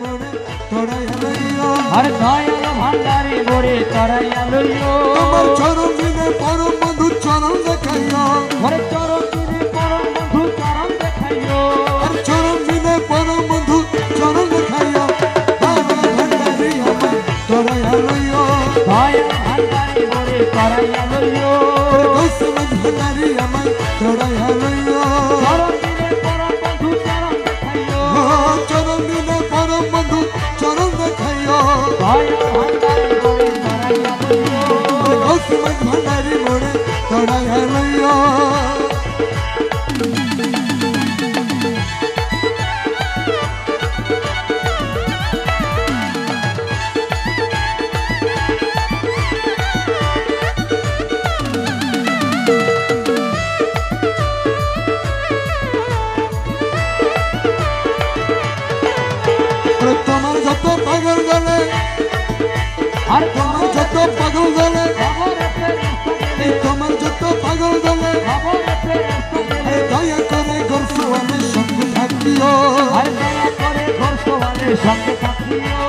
মোড়ে তোরাইয়া লইও আর দয়াল ভান্ডারি মোরে তরাইয়া লইও। তোমার চরণ দিনে পরম বন্ধু চরণ দেখাইও। ওরে চরণ দিনে পরম বন্ধু চরণ দেখাইও। আর চরণ দিনে পরম বন্ধু চরণ দেখাইও। বাবা ভান্ডারি আমার তোরাইয়া লইও। দয়াল ভান্ডারি মোরে তরাইয়া লইও। গৌসমাজ ভান্ডারি আমার তোরাইয়া লইও। পাগল গলে আর তোমার যত পাগল গলে খবর এসে যত পাগল আরে দয়া করে গর্ষ আমি সঙ্গে থাকিও দয়া করে ঘর সবারে সঙ্গে থাকিও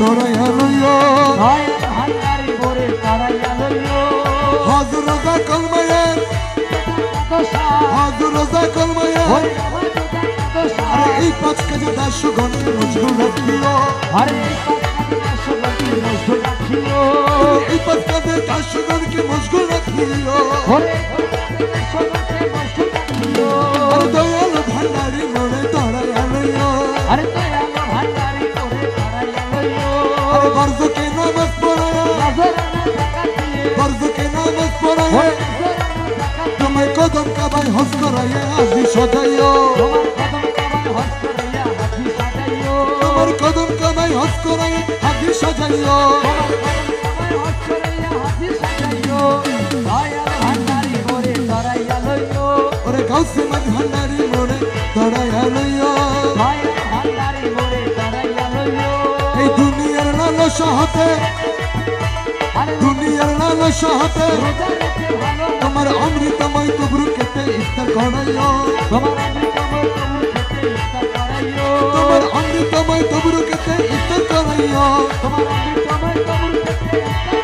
ধরাইয়া লইও দয়া ভান্ডারি মোরে তরাইয়া লইও হাজর রোজা কলমায়ের। দশা হাজর রোজা কলমায়ের। আরে এই পাঁচ কাজে দাস গণে মজগুল রাখিও। আরে এই পাঁচ কাজে দাস আরে দয়াল ভান্ডারি লইও নামাজ পড়ায়া। বর্জকে নামাজ পড়ায়া। তোমায় কদম কাবাই হস করাইয়া আজি সজাইও। তোমার কদম কাবাই হস করাইয়া আজি সজাইও। ওরে গাউসে মাঝ ভান্ডারি মোরে তরাইয়া লইও। এই দুনিয়ার লালসা হতে দুনিয়ার লালসা হতে তোমার অমৃতময় তবরু কেতে ইফতার করাইও। তোমার অমৃতময় তবু খেতে ইচ্ছা করাইও। তোমার অমৃতময় তবরু কেতে ইফতার